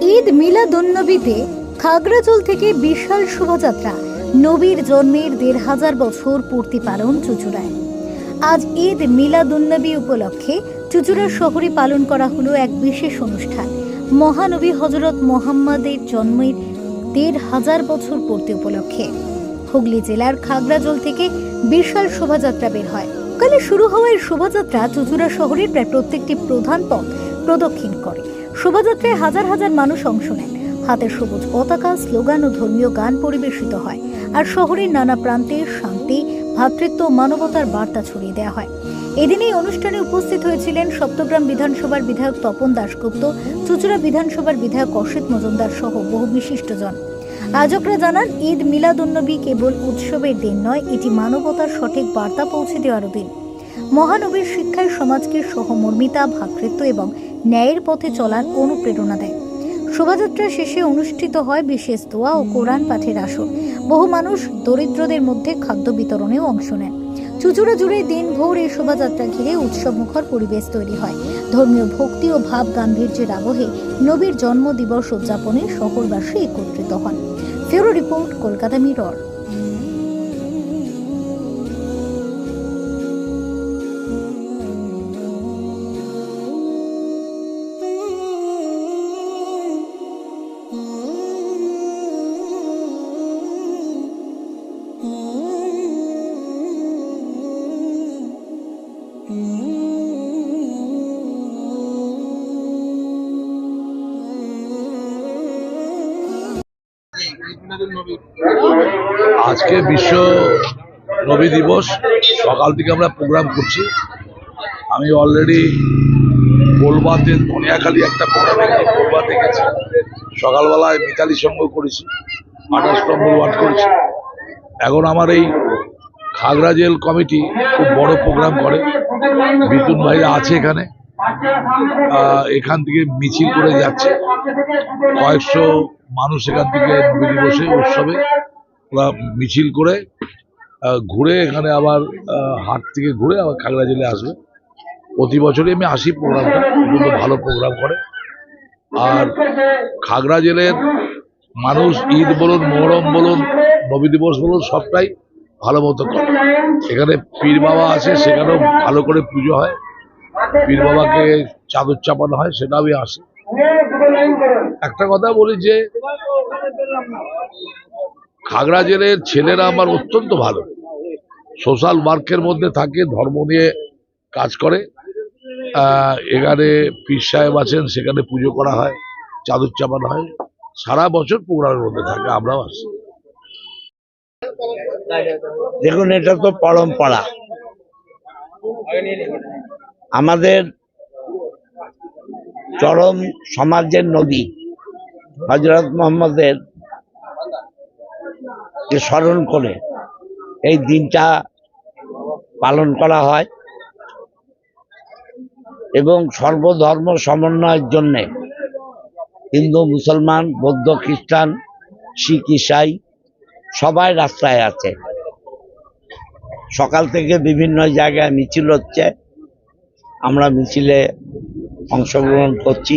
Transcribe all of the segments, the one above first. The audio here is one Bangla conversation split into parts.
ঈদ মিলাদুন্নবীতে খাগড়াচল থেকে বিশাল শোভাযাত্রা। নবীর জন্মের দেড় হাজার বছর পূর্তি পালন চুচুড়ায়। আজ ঈদ মিলাদুন্নবী উপলক্ষে চুচুড়া শহরে পালন করা হলো এক বিশেষ অনুষ্ঠান। মহানবী হজরত মোহাম্মদের জন্মের দেড় হাজার বছর পূর্তি উপলক্ষে। হুগলি জেলার খাগড়াজল থেকে বিশাল শোভাযাত্রা বের হয়। কালে শুরু হওয়া এই শোভাযাত্রা চুচুড়া শহরের প্রায় প্রত্যেকটি প্রধান পথ প্রদক্ষিণ করে। শোভাযাত্রায় হাজার হাজার মানুষ অংশ নেন হাতে সবুজ পতাকা, স্লোগান ও ধর্মীয় গান পরিবেশিত হয় আর শহরের নানা প্রান্তে শান্তি, ভ্রাতৃত্ব মানবতার বার্তা ছড়িয়ে দেওয়া হয়। এদিন এই অনুষ্ঠানে উপস্থিত হয়েছিলেন সপ্তগ্রাম বিধানসভার বিধায়ক তপন দাশগুপ্ত, চুচুড়া বিধানসভার বিধায়ক অসিত মজুমদার সহ বহু বিশিষ্টজন। আয়োজকরা জানান, ঈদ মিলাদুন্নবী কেবল উৎসবের দিন নয়, এটি মানবতার সঠিক বার্তা পৌঁছে দেওয়ারও দিন। মহানবীর শিক্ষায় সমাজকে সহমর্মিতা, ভ্রাতৃত্ব এবং ন্যায়ের পথে চলার অনুপ্রেরণা দেয়। শোভাযাত্রা শেষে অনুষ্ঠিত হয় বিশেষ দোয়া ও কোরআন পাঠের আসর। বহু মানুষ দরিদ্রদের মধ্যে খাদ্য বিতরণেও অংশ নেন। চুচুড়া জুড়ে দিনভর এই শোভাযাত্রা ঘিরে উৎসবমুখর পরিবেশ তৈরি হয়। ধর্মীয় ভক্তি ও ভাব গাম্ভীর্যের আবহে নবীর জন্মদিবস উদযাপনে শহরবাসী একত্রিত হন। ফেরো রিপোর্ট, কলকাতা মিরর। আজকে বিশ্ব নবী দিবস। সকাল থেকে আমরা প্রোগ্রাম করছি। আমি অলরেডি কোলবাতে ধনিয়াখালী একটা প্রোগ্রামে কোলবাতে গেছি। সকালবেলায় মিতালি সঙ্গ করেছি, আঠাশ নম্বর করেছি। এখন আমার এই খাগড়া জেল কমিটি খুব বড় প্রোগ্রাম করে। বিতুন ভাইরা আছে এখানে। এখান থেকে মিছিল করে যাচ্ছে। কয়েকশো মানুষ এখান থেকে নবী দিবসে উৎসবে ওরা মিছিল করে ঘুরে এখানে আবার হাট থেকে ঘুরে আবার খাগড়া জেলে আসবে। প্রতি বছরই আমি আসি প্রোগ্রামটা কিন্তু ভালো প্রোগ্রাম করে। আর খাগড়া জেলের মানুষ ঈদ বলুন, মোহরম বলুন, নবী দিবস বলুন, সবটাই ভালো মতো করে। এখানে পীর বাবা আছে, সেখানেও ভালো করে পুজো হয়। পীর বাবাকে চাদর চাপানো হয় সেটা আমি আসি। একটা কথা বলি যে খাগড়া জেলের ছেলেরা আমার অত্যন্ত ভালো। সোশ্যাল ওয়ার্কের মধ্যে থাকে ধর্ম নিয়ে কাজ করে। আহ, এখানে পীর সাহেব আছেন সেখানে পুজো করা হয় চাদর চাপানো হয়। সারা বছর প্রোগ্রামের মধ্যে থাকে আমরাও আসি। দেখুন এটা তো পরম্পরা। আমাদের চরম সমাজের নদী হজরত মোহাম্মদের স্মরণ করে এই দিনটা পালন করা হয় এবং সর্বধর্ম সমন্বয়ের জন্যে হিন্দু, মুসলমান, বৌদ্ধ, খ্রিস্টান, শিখ, ইসাই সবাই রাস্তায় আছে। সকাল থেকে বিভিন্ন জায়গায় মিছিল হচ্ছে। আমরা মিছিলে অংশগ্রহণ করছি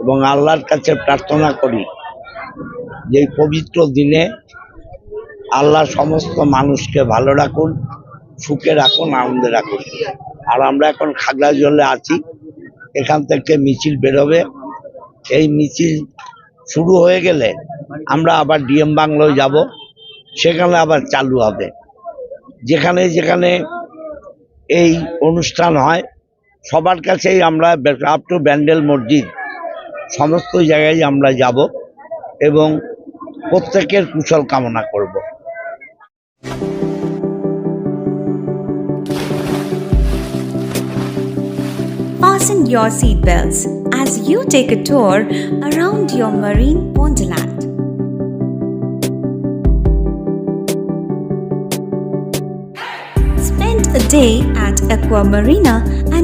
এবং আল্লাহর কাছে প্রার্থনা করি যে পবিত্র দিনে আল্লাহ সমস্ত মানুষকে ভালো রাখুন, সুখে রাখুন, আনন্দে রাখুন। আর আমরা এখন খাগড়া জলে আছি, এখান থেকে মিছিল বেরোবে। এই মিছিল শুরু হয়ে গেলে আমরা আবার ডিএম বাংলোয় যাব, সেখানে আবার চালু হবে। যেখানে যেখানে এই অনুষ্ঠান হয় সবার কাছেই আমরা আপ টু ব্যান্ডেল মসজিদ সমস্ত জায়গায় আমরা যাব এবং প্রত্যেকের কুশল কামনা করব Fasten your seatbelts as you take a tour around your marine wonderland. Spend a day at Aqua Marina and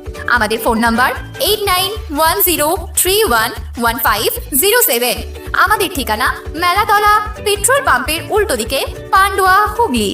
আমাদের phone number eight nine one zero three one one five zero seven আমাদের ঠিকানা মেলাতলা, পেট্রোল পাম্পের উল্টো দিকে, পান্ডুয়া, হুগলি।